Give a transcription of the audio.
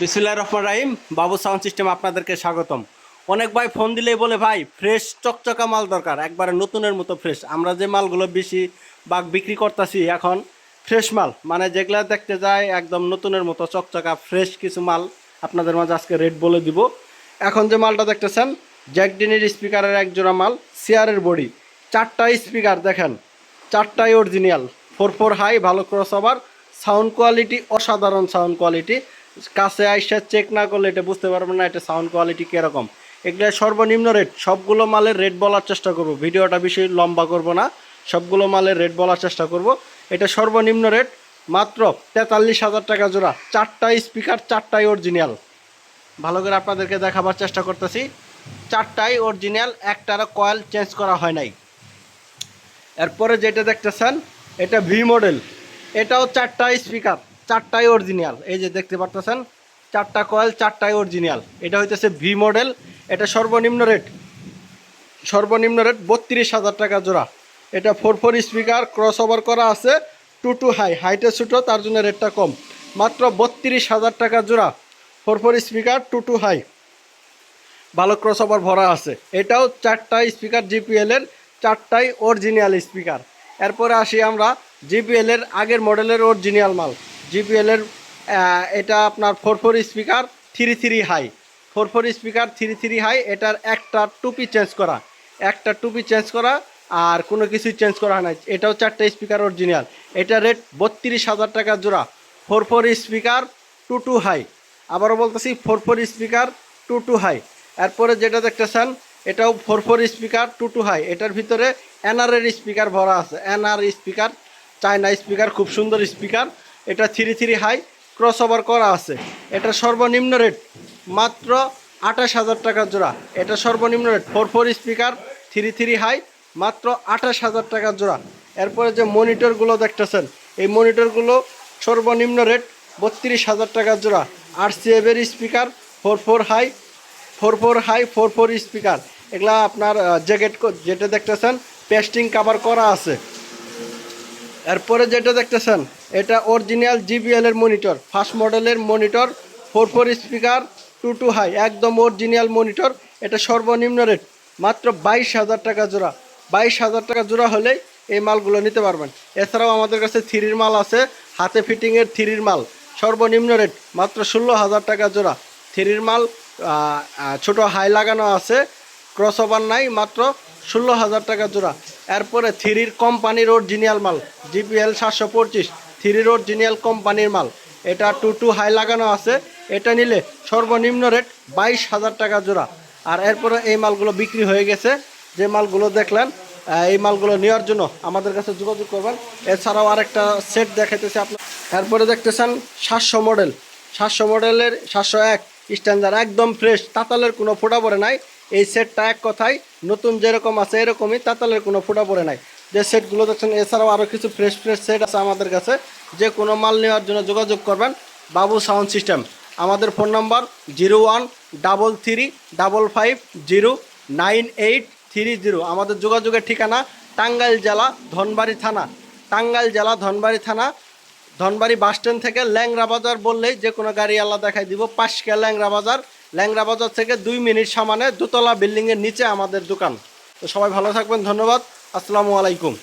বিসমুল্লাহ রহমান রাহিম, বাবু sound system আপনাদেরকে স্বাগতম। অনেক ভাই ফোন দিলেই বলে, ভাই, ফ্রেশ চকচকা মাল দরকার, একবারে নতুনের মতো ফ্রেশ। আমরা যে মালগুলো বেশি বা বিক্রি করতেছি এখন, ফ্রেশ মাল। মানে যেগুলা দেখতে যায় একদম নতুনের মতো চকচকা, ফ্রেশ কিছু মাল আপনাদের মাঝে আজকে রেট বলে দিব। এখন যে মালটা দেখতেছেন জ্যাকডিনের স্পিকারের এক জোড়া মাল সিয়ারের বডি। চারটা স্পিকার, দেখেন, চারটাই অরিজিনাল ফোর ফোর হাই, ভালো ক্রস ওভার সাউন্ড কোয়ালিটি অসাধারণ সাউন্ড কোয়ালিটি কাছে আইসা চেক না করলে এটা বুঝতে পারবেন না এটা সাউন্ড কোয়ালিটি কীরকম। এগুলো সর্বনিম্ন রেট সবগুলো মালের রেট বলার চেষ্টা করব। ভিডিওটা বেশি লম্বা করব না, সবগুলো মালের রেট বলার চেষ্টা করব। এটা সর্বনিম্ন রেট মাত্র তেতাল্লিশ হাজার টাকা জোড়া, চারটা স্পিকার চারটাই অরিজিনাল ভালো করে আপনাদেরকে দেখাবার চেষ্টা করতেছি। চারটাই অরিজিনাল একটারও কয়েল চেঞ্জ করা হয় নাই। এরপরে যেটা দেখতেছেন, এটা ভি মডেল এটাও চারটা স্পিকার চারটাই অরিজিনাল এই যে দেখতে পারতেছেন, চারটা কয়েল চারটাই অরিজিনাল এটা হইতেছে ভি মডেল এটা সর্বনিম্ন রেট সর্বনিম্ন রেট বত্রিশ হাজার টাকা জোড়া। এটা four four speaker cross over করা আছে টু টু হাই হাইটে ছোটো, তার জন্য রেটটা কম। মাত্র বত্রিশ হাজার টাকা জোড়া। Four four speaker two two high ভালো ক্রস ওভার ভরা আছে। এটাও চারটা স্পিকার জিপিএল এর, চারটাই অরিজিনাল স্পিকার এরপরে আসি আমরা জিপিএল এর আগের মডেলের অরিজিনাল মাল। জিপিএল এর এটা আপনার four four speaker three three high four four speaker three three high এটার একটা টুপি চেঞ্জ করা। একটা টুপি চেঞ্জ করা, আর কোনো কিছুই চেঞ্জ করা হয় না। এটাও চারটা স্পিকার অরিজিনাল এটা রেট বত্রিশ হাজার টাকা জোড়া। Four four speaker two two high আবারও বলতেছি four four speaker two two high এরপরে যেটা দেখতেছেন, এটাও four four speaker two two high এটার ভিতরে এনআরের স্পিকার ভরা আছে। এনআর স্পিকার চায়না স্পিকার খুব সুন্দর স্পিকার এটা three three high cross over করা আছে। এটা সর্বনিম্ন রেট মাত্র আঠাশ হাজার টাকা জোড়া। এটা সর্বনিম্ন rate four four speaker three three high মাত্র আঠাশ হাজার টাকা জোড়া। এরপরে যে মনিটরগুলো দেখতেছেন, এই মনিটরগুলো সর্বনিম্ন রেট বত্রিশ হাজার টাকা জোড়া। আর সিএবের speaker four four high four four high four four speaker এগুলা আপনার জ্যাকেট যেটা দেখতেছেন পেস্টিং কাভার করা আছে। এরপরে যেটা দেখতেছেন এটা অরিজিনাল জিবিএল এর মনিটর ফার্স্ট মডেলের monitor four four speaker two two high একদম অরিজিনাল মনিটর এটা সর্বনিম্ন রেট মাত্র বাইশ হাজার টাকা জোড়া। বাইশ হাজার টাকা জোড়া হলেই এই মালগুলো নিতে পারবেন। এছাড়াও আমাদের কাছে থ্রির মাল আছে, হাতে ফিটিংয়ের থ্রির মাল, সর্বনিম্ন রেট মাত্র ষোলো হাজার টাকা জোড়া। থ্রির মাল ছোট হাই লাগানো আছে ক্রস ওভার নাই, মাত্র ষোলো হাজার টাকা জোড়া। এরপরে থ্রির কোম্পানির অরিজিনাল মাল জিপিএল সাতশো পঁচিশ থ্রির অরিজিনাল কোম্পানির মাল। এটা টু টু হাই লাগানো আছে। এটা নিলে সর্বনিম্ন রেট বাইশ হাজার টাকা জোড়া। আর এরপরে এই মালগুলো বিক্রি হয়ে গেছে। যে মালগুলো দেখলেন এই মালগুলো নেওয়ার জন্য আমাদের কাছে যোগাযোগ করবেন। এছাড়াও আরেকটা সেট দেখাইতেছে আপনার এরপরে দেখতেছেন সাতশো মডেল সাতশো মডেলের সাতশো এক স্ট্যান্ডার্ড একদম ফ্রেশ তাতালের কোনো ফোটা পড়ে নাই। এই সেটটা এক কথায়, নতুন যেরকম আছে এরকমই তাতালের কোনো ফোটা পড়ে নাই। যে সেটগুলো দেখছেন, এছাড়াও আরও কিছু ফ্রেশ ফ্রেশ সেট আছে আমাদের কাছে। যে কোনো মাল নেওয়ার জন্য যোগাযোগ করবেন বাবু সাউন্ড সিস্টেম। আমাদের phone number zero one, double three, double five, zero nine eight three zero. আমাদের যোগাযোগের ঠিকানা টাঙ্গাইল জেলা ধনবাড়ি থানা। টাঙ্গাইল জেলা ধনবাড়ি থানা ধনবাড়ি বাস স্ট্যান্ড থেকে ল্যাংরা বাজার বললেই যে কোনো গাড়ি আল্লাহ দেখাই দিব। পাশকে ল্যাংরা বাজার। ল্যাংরা বাজার থেকে দুই মিনিট সামানে দোতলা বিল্ডিংয়ের নিচে আমাদের দোকান। তো সবাই ভালো থাকবেন, ধন্যবাদ। আসসালামু আলাইকুম।